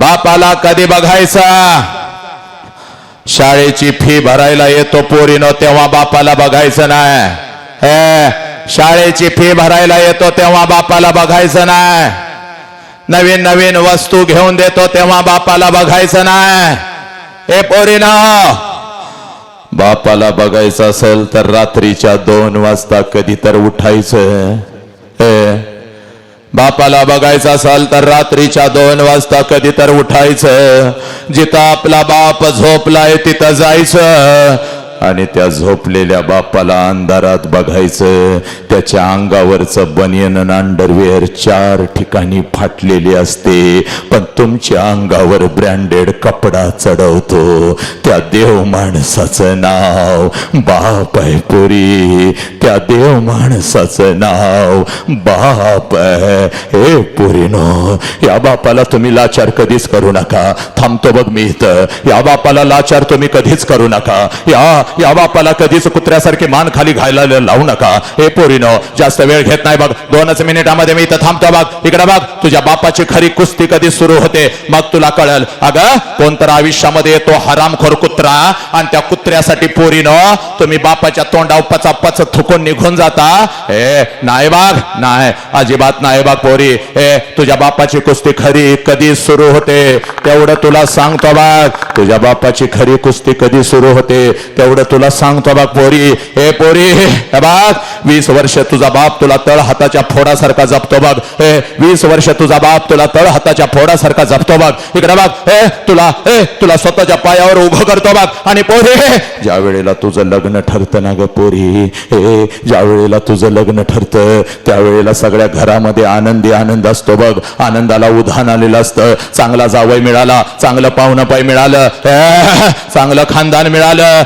बापाला कधी बघायचा? शाळेची फी भरायला येतो पोरीनो तेव्हा बापाला बघायचं नाही. हे शाळेची फी भरायला येतो तेव्हा बापाला बघायचं नाही. नवीन नवीन वस्तू घेऊन देतो तेव्हा बापाला बघायचं नाही. हे पोरीनो बापाला बघायचं असेल तर रात्रीच्या दोन वाजता कधी तर उठायचं. हे बापाला बघायचं असाल तर रात्रीच्या दोन वाजता कधी तर उठायचं. जिथं आपला बाप झोपलाय तिथं जायचं. आणि त्या झोपलेल्या बापाला अंधारात बघायचं. त्याच्या अंगावरचं बनियन अंडरवेअर चार ठिकाणी फाटलेली असते. पण तुमच्या अंगावर ब्रँडेड कपडा चढवतो. त्या देव माणसाचं नाव बाप आहे पुरी. त्या देव माणसाचं नाव बाप आहे. हे पुरीनो या बापाला तुम्ही लाचार कधीच करू नका. थांबतो बघ मी इथं. या बापाला लाचार तुम्ही कधीच करू नका. या या बापाला कधीच कुत्र्यासारखे मान खाली घायला लावू नका. हे पोरीनो जास्त वेळ घेत नाही बघ. दोनच मिनिटामध्ये मी इथं थांबतो बघ. इकडे बघ तुझ्या बापाची खरी कुस्ती कधी सुरू होते? मग तुला कळल. अगं कोणतर आयुष्यामध्ये येतो हरामखोर कुत्रा आणि त्या कुत्र्यासाठी पोरीनो तुम्ही बापाच्या तोंडाव पचा पच थुकून निघून जाता. ए नाही बाग नाही. अजिबात नाही बाग पोरी. ए तुझ्या बापाची कुस्ती खरी कधी सुरू होते? तेवढं तुला सांगतो बाग तुझ्या बापाची खरी कुस्ती कधी सुरू होते? तेवढं तुला सांगतो बाग पोरी. हे पोरी हे बाग वीस वर्ष तुझा बाप तुला तळ हाताच्या फोडासारखा जपतो बघ. हे वीस वर्ष तुझा बाप तुला तळ हाताच्या फोडासारखा जपतो बघ. इकडे बघ हे तुला हे तुला स्वतःच्या पायावर उभं करतो बघ. आणि पोरी ज्या वेळेला तुझं लग्न ठरतं ना ग पोरी हे ज्या वेळेला तुझं लग्न ठरतं त्यावेळेला सगळ्या घरामध्ये आनंदी आनंद असतो बघ. आनंदाला उधाण आलेलं असतं. चांगला जावय मिळाला चांगलं पाहुणं पाय मिळालं चांगलं खानदान मिळालं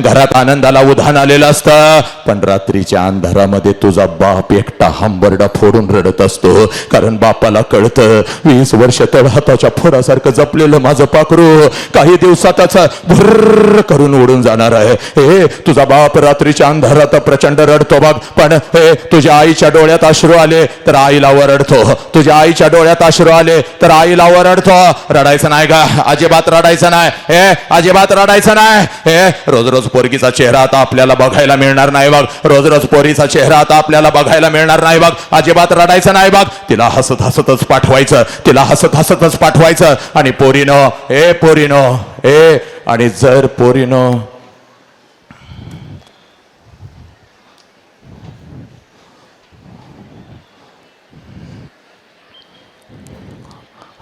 घरात आनंदाला उधाण आलेलं असतं. पण रात्रीच्या अंधारामध्ये तुझा बाप एकटा हंबरडा फोडून रडत असतो. कारण बापाला कळतं वीस वर्ष तळ हाताच्या फोडासारखं जपलेलं माझं पाखरू काही दिवसातच भर्र करून उडून जाणार आहे. हे तुझा बाप रात्रीच्या अंधारात प्रचंड रडतो बाप. पण हे तुझ्या आईच्या डोळ्यात अश्रू आले तर आईला वरडतो तुझ्या आईच्या डोळ्यात अश्रू आले तर आईला वरडतो रडायचं नाही का अजिबात रडायचं नाही. हे अजिबात रडायचं नाही. हे रोज रोज पोरगीचा चेहरा आता आपल्याला बघायला मिळणार नाही बाग रोज रोज पोरीचा चेहरा आता आपल्याला बघायला मिळणार नाही बाग अजिबात रडायचं नाही बाग तिला हसत हसतच पाठवायचं. तिला हसत हसतच पाठवायचं. आणि पोरीनो ए पोरीनो ए आणि जर पोरीनो.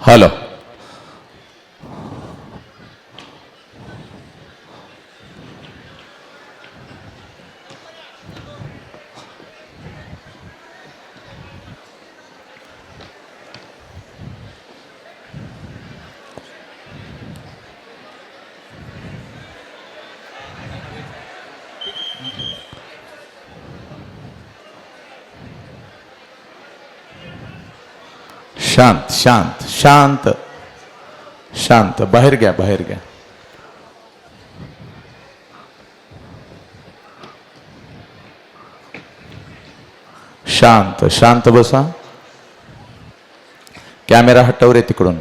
हॅलो. शांत शांत शांत. शांत. बाहेर घ्या बाहेर घ्या. शांत शांत बसा. कॅमेरा हटव रे तिकडून.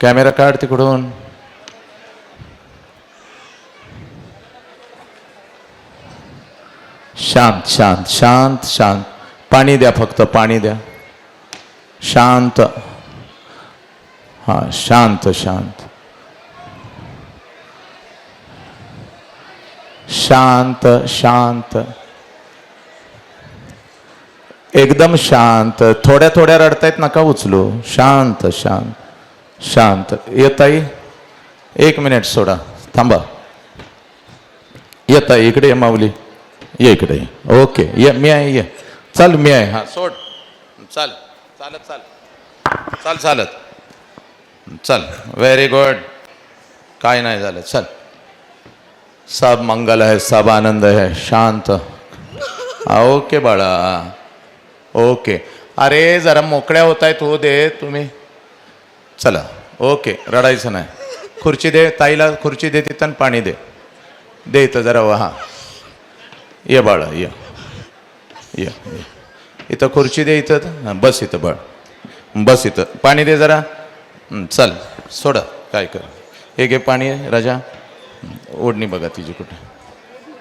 कॅमेरा काढ तिकडून. शांत शांत शांत शांत. पाणी द्या फक्त पाणी द्या. शांत. हा शांत शांत. शांत शांत. एकदम शांत. थोड्या थोड्या रडतायत नका उचलू. शांत शांत. शांत. येताई एक मिनिट सोडा. थांबा. येता इकडे ये माऊली. ये इकडे ओके. ये मी आहे ये. चल मी आहे. हा सोड. चल. चालत चाल चाल चालत. चल व्हेरी गुड काय नाही झालं चल. सब मंगल है सब आनंद है शांत. ओके बाळा. ओके अरे जरा मोकळ्या होत आहेत हो दे तुम्ही. चला ओके रडायचं नाही. खुर्ची दे ताईला खुर्ची दे तिथं आणि पाणी दे. दे इथं जरा हां. ये बाळा ये. ये ये. इथं खुर्ची दे इथं. बस इथं बळ. बस इथं. पाणी दे जरा. चल सोडा. काय कर. हे घे पाणी राजा. ओढणी बघा तिची कुठे.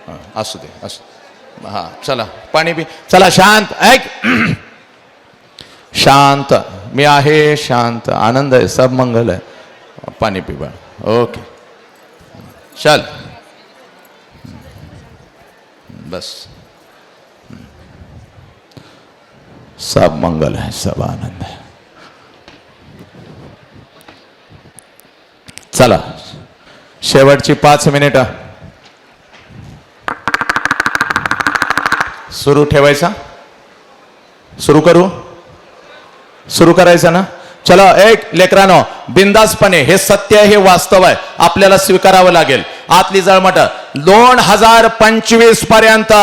हां असू दे असू हां चला पाणी पी. चला शांत. ऐक. शांत. मी आहे शांत. आनंद आहे सब मंगल आहे. पाणी पी बाळ. ओके. चल. बस. सब मंगल है सब आनंद है। चला शेवटची पाच मिनिट। सुरू ठेवायचा? सुरू करू? सुरू करायचं ना? चला एक लेकरानो बिंदासपणे हे सत्य हे वास्तव आहे आपल्याला स्वीकारावं लागेल. आतली जळमट दोन हजार पंचवीसपर्यंत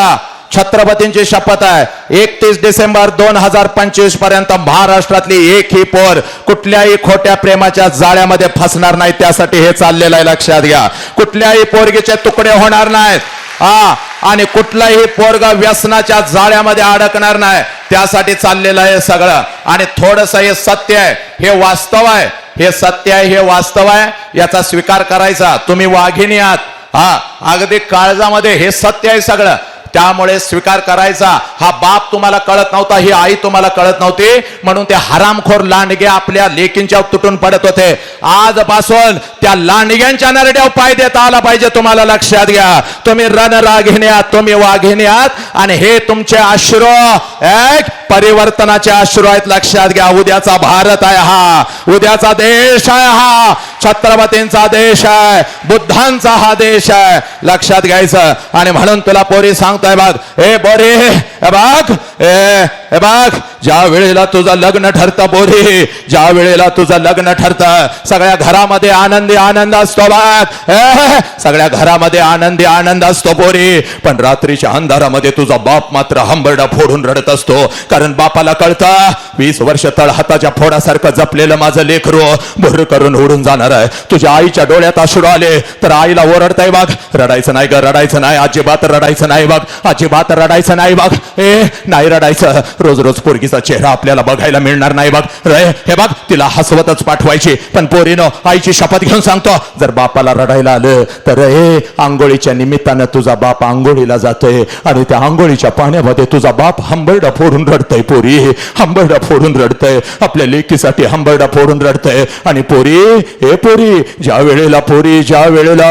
छत्रपतींची शपथ आहे. एकतीस डिसेंबर दोन हजार पंचवीसपर्यंत महाराष्ट्रातली एक ही पोर कुठल्याही खोट्या प्रेमाच्या जाळ्यामध्ये फसणार नाही. त्यासाठी हे चाललेलं आहे. लक्षात घ्या. कुठल्याही पोरगीचे तुकडे होणार नाहीत. हा आणि कुठलाही पोरगा व्यसनाच्या जाळ्यामध्ये अडकणार नाही. त्यासाठी चाललेलं आहे सगळं. आणि थोडस हे सत्य आहे. हे वास्तव आहे. हे सत्य आहे हे वास्तव आहे. याचा स्वीकार करायचा. तुम्ही वाघिणी आहात. हा अगदी काळजामध्ये हे सत्य आहे सगळं. त्यामुळे स्वीकार करायचा. हा बाप तुम्हाला कळत नव्हता ही आई तुम्हाला कळत नव्हती. म्हणून ते हरामखोर लांडगे आपल्या लेकींच्या तुटून पडत होते. आजपासून त्या लांडग्यांच्या नरड्यावर पाय देता आला पाहिजे तुम्हाला लक्षात घ्या. तुम्ही रण आहात तुम्ही वाघिणी आणि हे तुमचे अश्रू. एक परिवर्तनाचे अश्रू आहेत लक्षात घ्या. उद्याचा भारत आहे हा. उद्याचा देश आहे हा. छत्रपतींचा देश आहे. बुद्धांचा हा देश आहे. लक्षात घ्यायचं. आणि म्हणून तुला पोरी सांगताय बघ. ए बोरे बाग ए बाग ज्या वेळेला तुझं लग्न ठरतं बोरी ज्या वेळेला तुझं लग्न ठरतं सगळ्या घरामध्ये आनंदी आनंद असतो बाग सगळ्या घरामध्ये आनंदी आनंद असतो बोरे पण रात्रीच्या अंधारामध्ये तुझा बाप मात्र हंबरडा फोडून रडत असतो. कारण बापाला कळतं वीस वर्ष तळ हाताच्या फोडासारखं जपलेलं माझं लेकरू भर करून उडून जाणार आहे. तुझ्या आईच्या डोळ्यात अश्रू आले तर आईला ओरडताय बाग रडायचं नाही ग रडायचं नाही अजिबात रडायचं नाही बाग अजिबात रडायचं नाही बाग ए नाही रडायचं. रोज रोज पोरगीचा चेहरा आपल्याला बघायला मिळणार नाही बघ. रे हे बघ तिला हसवतच पाठवायची. पण पोरीनं आईची शपथ घेऊन सांगतो जर बापाला रडायला आलं तर ए आंघोळीच्या निमित्तानं तुझा बाप आंघोळीला जातोय आणि त्या आंघोळीच्या पाण्यामध्ये तुझा बाप हंबरडा फोडून रडतय पोरी. हंबरडा फोडून रडतय. आपल्या लेकीसाठी हंबरडा फोडून रडतय. आणि पोरी ए पोरी ज्या वेळेला पोरी ज्या वेळेला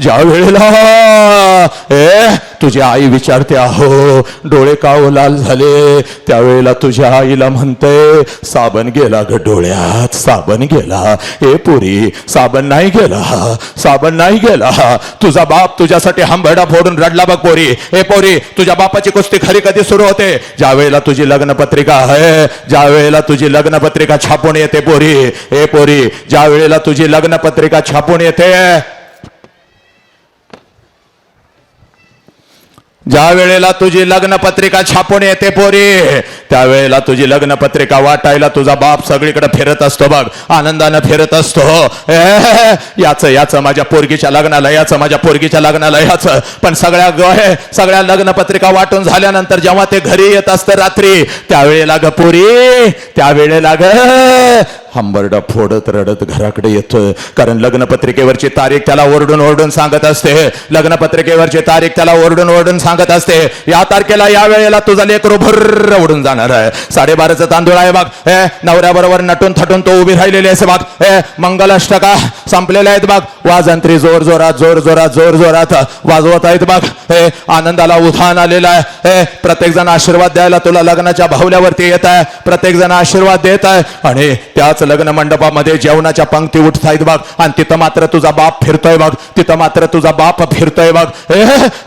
ज्या वेळेला ए तुझी आई विचारते अहो डोळे का हो लाल झाले? त्यावेळेला तुझ्या आईला म्हणते साबण गेला ग डोळ्यात साबण गेला. ए पुरी साबण नाही गेला साबण नाही गेला. तुझा बाप तुझ्यासाठी हांबडा फोडून रडला बघ पोरी. ए पोरी तुझ्या बापाची कुस्ती खरी कधी सुरू होते? ज्या वेळेला तुझी लग्नपत्रिका आहे ज्या वेळेला तुझी लग्नपत्रिका छापून येते पोरी. ए पोरी ज्या वेळेला तुझी लग्नपत्रिका छापून येते ज्या वेळेला तुझी लग्नपत्रिका छापून येते पोरी त्यावेळेला तुझी लग्नपत्रिका वाटायला तुझा बाप सगळीकडे फिरत असतो बघ आनंदानं फिरत असतो. याचं याचं माझ्या पोरगीच्या लग्नाला याचं माझ्या पोरगीच्या लग्नाला याचं. पण सगळ्या ग- सगळ्या लग्नपत्रिका वाटून झाल्यानंतर जेव्हा ते घरी येत असतं रात्री त्यावेळेला ग पोरी त्यावेळेला ग हंबरडा फोडत रडत घराकडे येतोय कारण लग्नपत्रिकेवरची तारीख त्याला ओरडून ओरडून सांगत असते. लग्नपत्रिकेवरची तारीख त्याला ओरडून ओरडून सांगत असते. या तारखेला या वेळेला तुझा लेकरू भर्र उडून जाणार आहे. साडेबाराचा तांदूळ आहे बाग. हे नवऱ्याबरोबर नटून थटून तो उभी राहिलेली असे बाग. हे मंगलाष्टका संपलेल्या आहेत बाग. वाजंत्री जोर जोरात जोर जोरात जोर जोरात वाजवत आहेत बाग. हे आनंदाला उधाण आलेला आहे. हे प्रत्येक जण आशीर्वाद द्यायला तुला लग्नाच्या बाहुल्यावरती येत आहे. प्रत्येक जण आशीर्वाद देत आहे. आणि त्याच लग्न मंडपामध्ये जेवणाच्या पंक्ती उठतायत बघ. आणि तिथं मात्र तुझा बाप फिरतोय बघ. तिथं मात्र तुझा बाप फिरतोय बघ.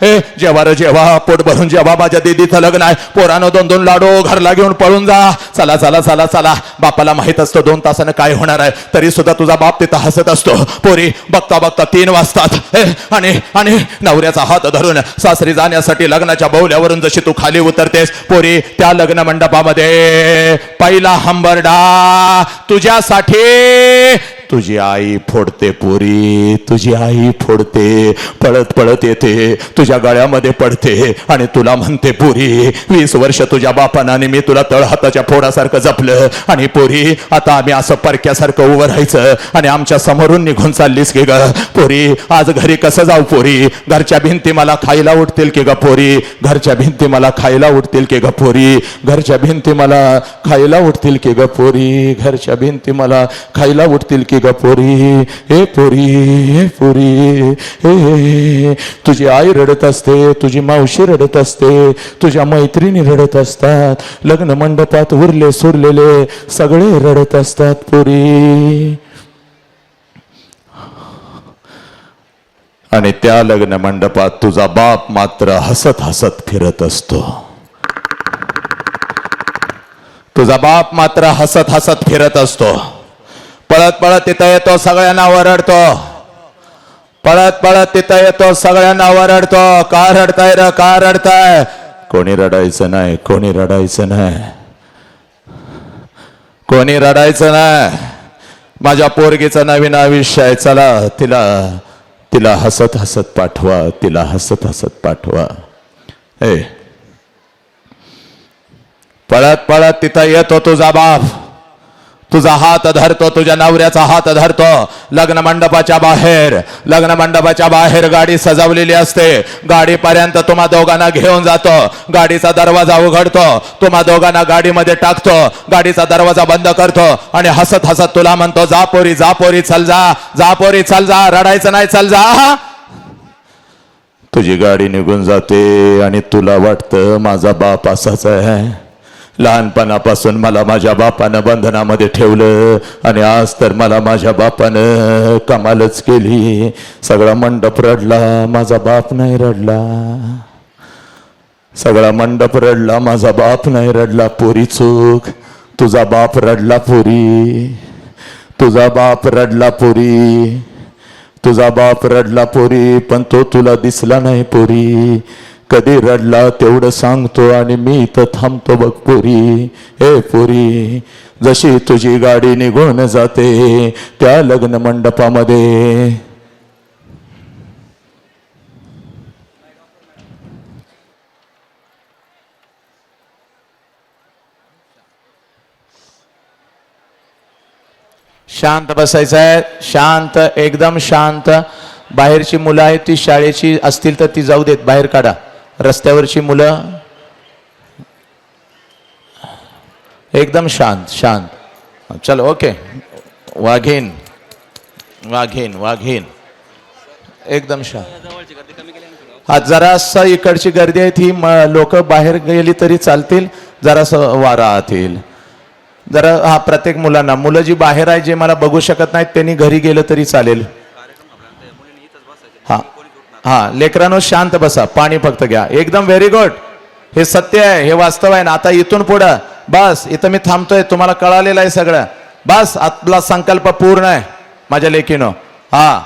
ए जेव्हा रे जेव्हा पोट भरून जेव्हा माझ्या दीदीचं लग्न आहे पोरानं दोन दोन लाडू घरला घेऊन पळून जा. चला चला चला चला. बापाला माहीत असतं दोन तासानं काय होणार आहे. तरी सुद्धा तुझा बाप तिथं हसत असतो. पोरी बघता बघता तीन वाजतात. आणि आणि नवऱ्याचा हात धरून सासरी जाण्यासाठी लग्नाच्या बवल्यावरून जशी तू खाली उतरतेस पोरी त्या लग्न मंडपामध्ये पहिला हंबरडा त्यासाठी तुझी आई फोडते पोरी तुझी आई फोडते पळत पळत येते तुझ्या गळ्यामध्ये पडते आणि तुला म्हणते पोरी वीस वर्ष तुझ्या बापानं आणि मी तुला तळहाताच्या फोडासारखं जपलं आणि पोरी आता आम्ही असं परक्यासारखं उभं राहायचं आणि आमच्या समोरून निघून चाललीस की ग? पोरी आज घरी कसं जाऊ पोरी? घरच्या भिंती मला खायला उठतील की ग पोरी? घरच्या भिंती मला खायला उठतील की ग पोरी? घरच्या भिंती मला खायला उठतील की ग पोरी? घरच्या भिंती मला खायला उठतील की ग पोरी हे पोरी हे पोरी हे हे. तुझी आई रडत असते तुझी मावशी रडत असते तुझ्या मैत्रिणी रडत असतात लग्न मंडपात उरले सुरलेले सगळे रडत असतात पोरी. आणि त्या लग्न मंडपात तुझा बाप मात्र हसत हसत फिरत असतो. तुझा बाप मात्र हसत हसत फिरत असतो. पळत पळत तिथं येतो सगळ्यांना वरडतो पळत पळत तिथं येतो सगळ्यांना वरडतो का रडताय र का रडताय. कोणी रडायचं नाही कोणी रडायचं नाही. कोणी रडायचं नाही. माझ्या पोरगीचं नवीन आयुष्य आहे चला तिला तिला हसत हसत पाठवा तिला हसत हसत पाठवा. ए पळत पळत तिथं येतो तुझा बाप. तुझा हात धरतो तुझ्या नवऱ्याचा हात धरतो. लग्न मंडपाच्या बाहेर लग्न मंडपाच्या बाहेर गाडी सजवलेली असते. गाडीपर्यंत तुम्हा दोघांना घेऊन जातो. गाडीचा दरवाजा उघडतो. तुम्हा दोघांना गाडीमध्ये टाकतो. गाडीचा दरवाजा बंद करतो आणि हसत हसत तुला म्हणतो जा पोरी जा पोरी चल जा. जा पोरी चल जा. रडायचं नाही चल जा. तुझी गाडी निघून जाते आणि तुला वाटतं माझा बाप असाच आहे. लहानपणापासून मला माझ्या बापानं बंधनामध्ये ठेवलं. आणि आज तर मला माझ्या बापानं कमालच केली. सगळा मंडप रडला माझा बाप नाही रडला. सगळा मंडप रडला माझा बाप नाही रडला. पोरी चूक तुझा बाप रडला पोरी. तुझा बाप रडला पोरी. तुझा बाप रडला पोरी पण तो तुला दिसला नाही पोरी. कधी रडला तेवढं सांगतो आणि मी इथं थांबतो बघ पुरी. हे पुरी जशी तुझी गाडी निघून जाते त्या लग्न मंडपामध्ये. शांत बसायचं आहे. शांत एकदम शांत. बाहेरची मुलं आहेत ती शाळेची असतील तर ती जाऊ देत बाहेर काढा. रस्त्यावरची मुलं. एकदम शांत शांत. चल ओके. वाघीन. वाघीन वाघीन. एकदम शांत. हा जरासं इकडची गर्दी आहे ती लोक बाहेर गेली तरी चालतील जरासं वारा आत जरा हा प्रत्येक मुलांना मुलं जी बाहेर आहे जे मला बघू शकत नाहीत त्यांनी घरी गेलं तरी चालेल. हा लेकरांनो शांत बसा पाणी फक्त घ्या. एकदम व्हेरी गुड हे सत्य आहे हे वास्तव आहे. ना आता इथून पुढं बस इथं मी थांबतोय तुम्हाला कळालेलं आहे सगळं. बस आपला संकल्प पूर्ण आहे माझ्या लेखीनं हा.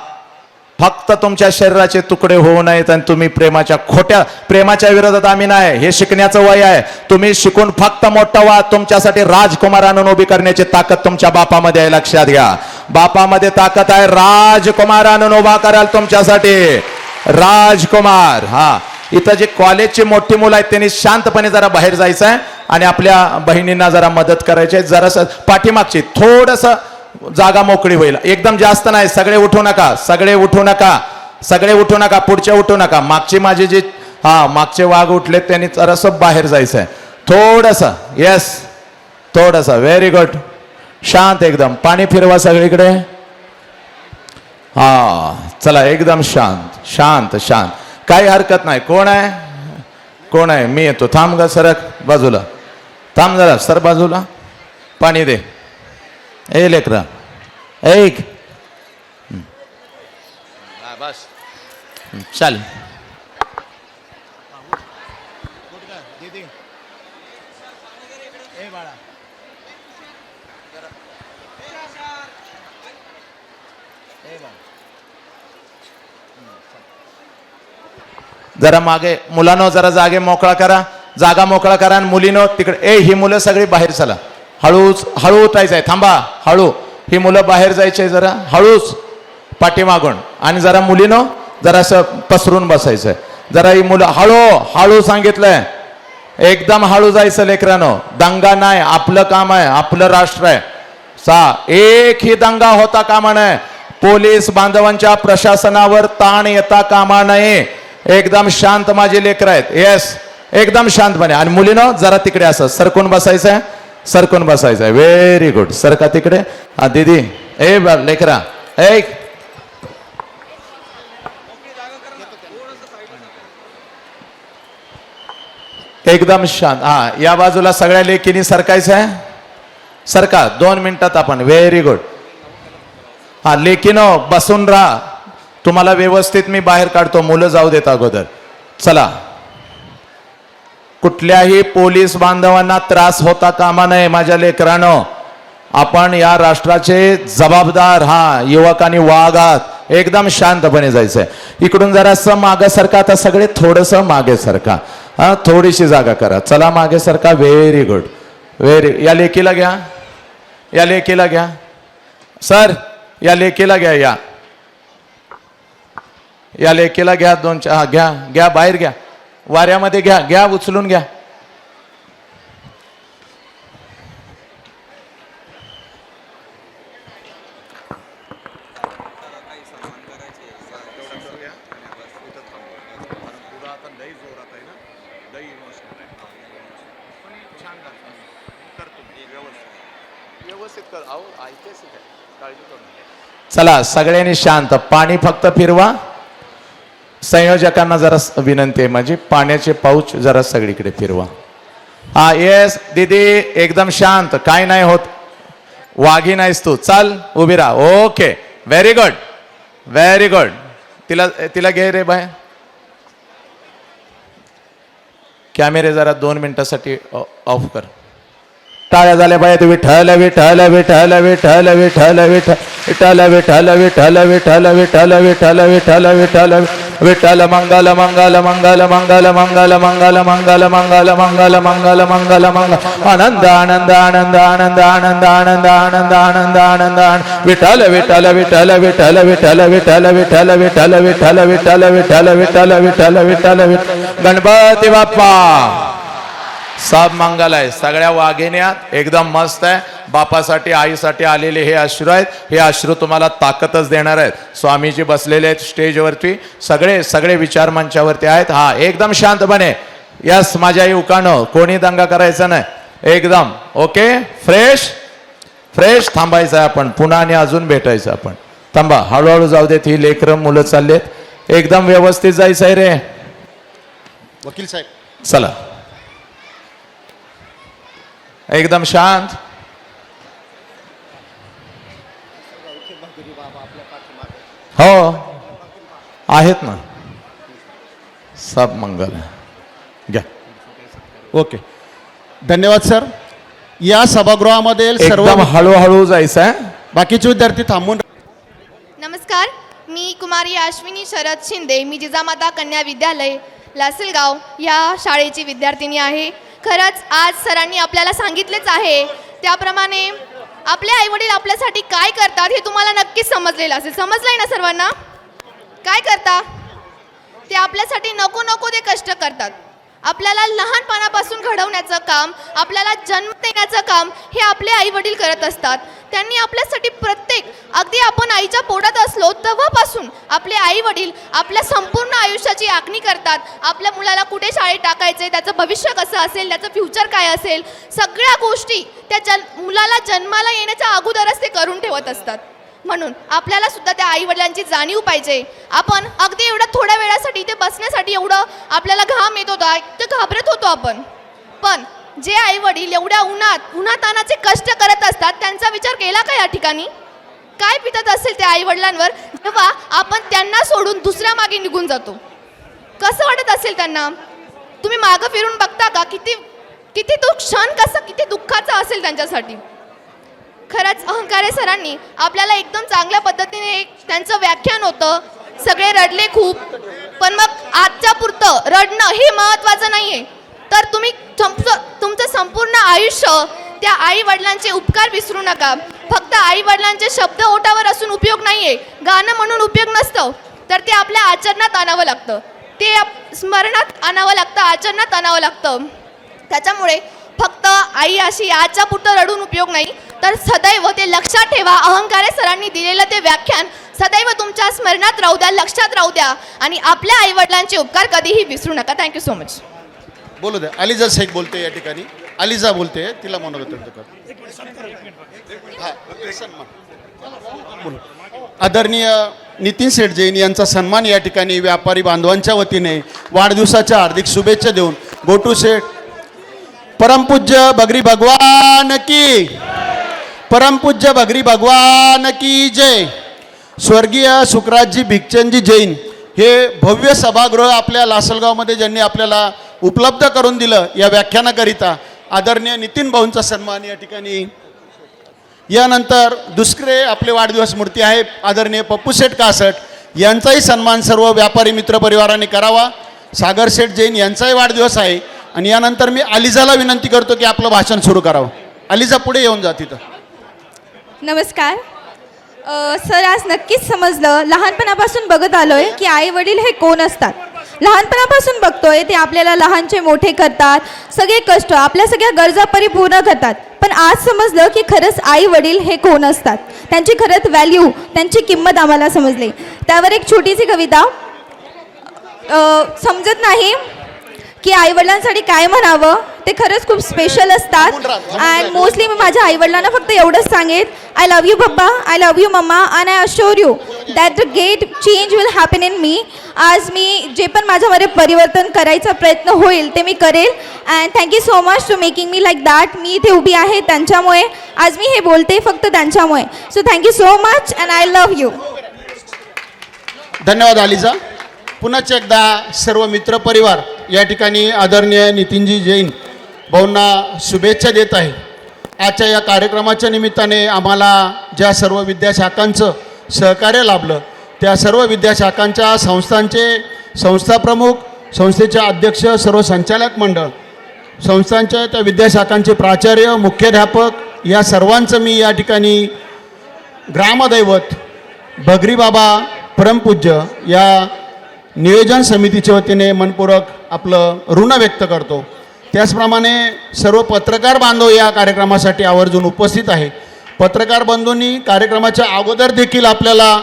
फक्त तुमच्या शरीराचे तुकडे होऊ नयेत आणि तुम्ही प्रेमाच्या खोट्या प्रेमाच्या विरोधात आम्ही नाही. हे शिकण्याचं वय आहे. तुम्ही शिकून फक्त मोठं व्हा. तुमच्यासाठी राजकुमारानं उभी करण्याची ताकद तुमच्या बापामध्ये आहे. लक्षात घ्या. बापामध्ये ताकद आहे. राजकुमारानं उभा कराल तुमच्यासाठी. राजकुमार. हा. इथं जे कॉलेजची मोठी मुलं आहेत त्यांनी शांतपणे जरा बाहेर जायचं आहे आणि आपल्या बहिणींना जरा मदत करायची आहे. जरासं पाठीमागची थोडस जागा मोकळी होईल. एकदम जास्त नाही. सगळे उठू नका. सगळे उठू नका. सगळे उठू नका. पुढचे उठू नका. मागचे माझे जे हा मागचे वाघ उठले त्यांनी जरासं बाहेर जायचं आहे. थोडस. येस थोडस. व्हेरी गुड शांत एकदम. पाणी फिरवा सगळीकडे. हा चला एकदम शांत शांत शांत. काही हरकत नाही. कोण आहे? कोण आहे? मी येतो. थांब ग सरक बाजूला. थांब जरा सर बाजूला. पाणी दे. ए लेकरा. ऐक. हा, बस. हं, चल जरा मागे मुलांनो जरा जागे मोकळा करा. जागा मोकळा करा आणि मुलीनो तिकडे ए ही मुलं सगळी बाहेर चला. हळूच हळू उठायचं आहे. थांबा हळू. ही मुलं बाहेर जायचे जरा हळूच. पाठीमागून. आणि जरा मुलीनो जरा असं पसरून बसायचंय. जरा ही मुलं हळू हळू सांगितलंय. एकदम हळू जायचं लेकरांनो. दंगा नाही आपलं काम आहे आपलं राष्ट्र आहे. सा एक ही दंगा होता कामा नये. पोलीस बांधवांच्या प्रशासनावर ताण येता कामा नये. एकदम शांत माझे लेकर आहेत. येस एकदम शांतपणे आणि मुलीनं जरा तिकडे असं सरकून बसायचं आहे सरकून बसायचं आहे व्हेरी गुड सरका तिकडे? हा दीदी. ए लेकरा. एक एकदम शांत. हा या बाजूला सगळ्या लेकीनी सरकायचं आहे सरका दोन मिनिटात आपण. व्हेरी गुड हा लेकीनो बसून राहा. तुम्हाला व्यवस्थित मी बाहेर काढतो मुलं जाऊ देत अगोदर. चला. कुठल्याही पोलीस बांधवांना त्रास होता कामा नये माझ्या लेकरानं. आपण या राष्ट्राचे जबाबदार हा युवकांनी वागात एकदम शांतपणे जायचंय. इकडून जरासं मागे सरका आता सगळे थोडस मागे सरका. हा थोडीशी जागा करा. चला मागे सरका व्हेरी गुड व्हेरी या लेकीला घ्या. या लेकीला घ्या. सर या लेकीला घ्या या. या लेकीला घ्या दोन चार घ्या घ्या बाहेर घ्या. वाऱ्यामध्ये घ्या घ्या उचलून घ्या. चला सगळ्यांनी शांत. पाणी फक्त फिरवा. संयोजकांना जरा विनंती आहे माझी पाण्याचे पाऊच जरा सगळीकडे फिरवा हा येस दीदी एकदम शांत काय नाही होत वाघी नाहीस तू चाल उभी राहा okay very good very good तिला तिला घे रे बाय कॅमेरे जरा दोन मिनिटासाठी ऑफ कर टाळ्या झाल्या पाहिजे विठ्ठल विठ्ठल विठ्ठल विठ्ठल विठ्ठल विठ्ठल विठ्ठल विठ्ठल विठ्ठल विठ्ठल विठ्ठल विठ्ठल विठ्ठल विठ्ठल मंगल मंगल मंगल मंगल मंगल मंगल मंगल मंगल मंगल मंगल मंगल मंगल आनंद आनंद आनंद आनंद आनंद आनंद आनंद आनंद आनंद आनंद विठ्ठल विठ्ठल विठ्ठल विठ्ठल विठ्ठल विठ्ठल विठ्ठल विठ्ठल विठ्ठल विठ्ठल विठ्ठल विठ्ठल विठ्ठल विठ्ठल विठ्ठल गणपती बाप्पा सब मंगल आहे. सगळ्या वाघिण्यात एकदम मस्त आहे. बापासाठी आईसाठी आलेले हे अश्रू आहेत. हे अश्रू तुम्हाला ताकदच देणार आहेत. स्वामीजी बसलेले आहेत स्टेजवरती. सगळे सगळे विचार मंचावरती आहेत. हा एकदम शांतपणे. यस माझ्या युवकानं कोणी दंगा करायचा नाही. एकदम. ओके? फ्रेश? फ्रेश थांबायचं आहे आपण. पुन्हा आणि अजून भेटायचं आपण. थांबा. हळूहळू जाऊ देत. ही लेकरं मुलं चाललेत. एकदम व्यवस्थित जायचं आहे रे. वकील साहेब. चला. एकदम शांत. हो. आहेत ना. सब मंगल घ्या. ओके. धन्यवाद सर. या सभागृहामध्ये सर्व एकदम हळूहळू जायचं आहे बाकीचे विद्यार्थी थांबून नमस्कार. मी कुमारी अश्विनी शरद शिंदे. मी जिजामाता कन्या विद्यालय लासलगाव या शाळेची विद्यार्थिनी आहे. खरंच आज सरांनी आपल्याला सांगितलेच आहे. त्याप्रमाणे आपले आईवडील आपल्यासाठी काय करतात हे तुम्हाला नक्कीच समजलेलं असेल. समजलं आहे ना सर्वांना? काय करता? ते आपल्यासाठी नको नको ते कष्ट करतात. आपल्याला लहानपणापासून घडवण्याचं काम आपल्याला जन्म देण्याचं काम हे आपले आई वडील करत असतात. त्यांनी आपल्यासाठी प्रत्येक अगदी आपण आईच्या पोटात असलो तेव्हापासून आपले आई वडील आपल्या संपूर्ण आयुष्याची आखणी करतात. आपल्या मुलाला कुठे शाळेत टाकायचे त्याचं भविष्य कसं असेल त्याचं फ्युचर काय असेल सगळ्या गोष्टी त्या जन मुलाला जन्माला येण्याच्या अगोदरच ते करून ठेवत असतात. म्हणून आपल्याला सुद्धा त्या आई वडिलांची जाणीव पाहिजे. आपण अगदी एवढ्या थोड्या वेळासाठी इथे बसण्यासाठी एवढं आपल्याला घाम येत होता ते घाबरत होतो आपण. पण जे आई वडील एवढ्या उन्हात उन्हातानाचे कष्ट करत असतात त्यांचा विचार केला का या ठिकाणी? काय पितत असेल त्या आई वडिलांवर जेव्हा आपण त्यांना सोडून दुसऱ्या मागे निघून जातो. कसं वाटत असेल त्यांना? तुम्ही मागं फिरून बघता का? किती किती तो क्षण कसा किती दुःखाचा असेल त्यांच्यासाठी. खरंच अहंकारे सरांनी आपल्याला एकदम चांगल्या पद्धतीने त्यांचं व्याख्यान होतं. सगळे रडले खूप. पण मग आजच्या पुरतं रडणं हे महत्त्वाचं नाही आहे तर तुम्ही तुमचं तुमचं संपूर्ण आयुष्य त्या आई वडिलांचे उपकार विसरू नका. फक्त आई वडिलांचे शब्द ओटावर असून उपयोग नाही आहे गाणं म्हणून उपयोग नसतं. तर ते आपल्या आचरणात आणावं लागतं. ते स्मरणात आणावं लागतं आचरणात आणावं लागतं. त्याच्यामुळे फक्त आई अशी आजच्या पुरतं रडून उपयोग नाही. तर सदैव ते लक्षात ठेवा. अहंकारे सरांनी दिलेलं ते व्याख्यान सदैव तुमच्या स्मरणात राहू द्या लक्षात राहू द्या आणि आपल्या आईवडिलांचे उपकार कधीही विसरू नका. थँक्यू सो मच बोलू द्या अलिजा शेख बोलते या ठिकाणी. अलिजा बोलते तिला मनोगत आदरणीय नितीन सेठ जैन यांचा सन्मान या ठिकाणी व्यापारी बांधवांच्या वतीने वाढदिवसाच्या हार्दिक शुभेच्छा देऊन गोटू शेठ परमपूज्य बगरी भगवान की परमपूज्य बगरी भगवान की जय. स्वर्गीय सुखराजजी भिक्चंदजी जैन हे भव्य सभागृह आपल्या लासलगावमध्ये ज्यांनी आपल्याला उपलब्ध करून दिलं या व्याख्यानाकरिता आदरणीय नितीन भाऊंचा सन्मान या ठिकाणी. यानंतर दुसरे आपले वाढदिवस मूर्ती आहे आदरणीय पप्पू शेठ कासट यांचाही सन्मान सर्व व्यापारी मित्र परिवाराने करावा. सागर शेठ जैन यांचाही वाढदिवस आहे. आणि यानंतर मी अलिजाला विनंती करतो की आपलं भाषण सुरू करावं. अलिजा पुढे येऊन जा तिथं. नमस्कार. अ, सर आज नक्कीच समजलं. लहानपणापासून बघत आलोय की आई वडील हे कोण असतात? लहानपणापासून बघतोय ते आपल्याला लहानचे मोठे करतात. सगळे कष्ट आपल्या सगळ्या गरजा परिपूर्ण करतात. पण आज समजलं की खरंच आई वडील हे कोण असतात? त्यांची खरंच व्हॅल्यू त्यांची किंमत आम्हाला समजली. त्यावर एक छोटीशी कविता. अ, समजत नाही. की आईवडिलांसाठी काय म्हणावं? ते खरंच खूप स्पेशल असतात. अँड. मोस्टली मी माझ्या आईवडिलांना फक्त एवढंच सांगेन. I love you papa. I love you mamma and I assure you that the great change will happen in me आज मी जे पण माझ्यामध्ये परिवर्तन करायचा प्रयत्न होईल ते मी करेल. And thank you so much to making me like that मी इथे उभी आहे त्यांच्यामुळे. आज मी हे बोलते फक्त त्यांच्यामुळे. So thank you so much and I love you धन्यवाद अलिजा. पुन्हाच एकदा सर्व मित्रपरिवार या ठिकाणी आदरणीय नितीनजी जैन भाऊंना शुभेच्छा देत आहे. आजच्या या कार्यक्रमाच्या निमित्ताने आम्हाला ज्या सर्व विद्याशाखांचं सहकार्य लाभलं त्या सर्व विद्याशाखांच्या संस्थांचे संस्थाप्रमुख संस्थेचे अध्यक्ष सर्व संचालक मंडळ संस्थांच्या त्या विद्याशाखांचे प्राचार्य मुख्याध्यापक या सर्वांचं मी या ठिकाणी ग्रामदैवत भगरी बाबा परमपूज्य या नियोजन समितीच्या वतीने मनपूरक आपलं ऋण व्यक्त करतो. त्याचप्रमाणे सर्व पत्रकार बांधव या कार्यक्रमासाठी आवर्जून उपस्थित आहे. पत्रकार बंधूंनी कार्यक्रमाच्या अगोदर देखील आपल्याला